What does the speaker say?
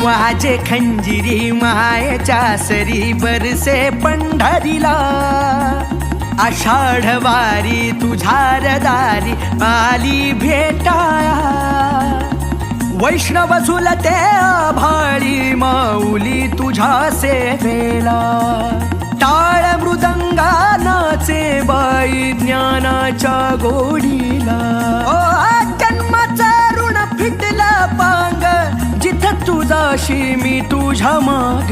वाजे खंजिरी मायेच्या सरी बरसे पंढरीला. आषाढ वारी आली भेटाया. वैष्णव झुलते आभाळी माऊली तुझ्या सेवेला. टाळ मृदंगानाचे बाई ज्ञानाच्या गोडीला. जाशी मी तुझ्या माग.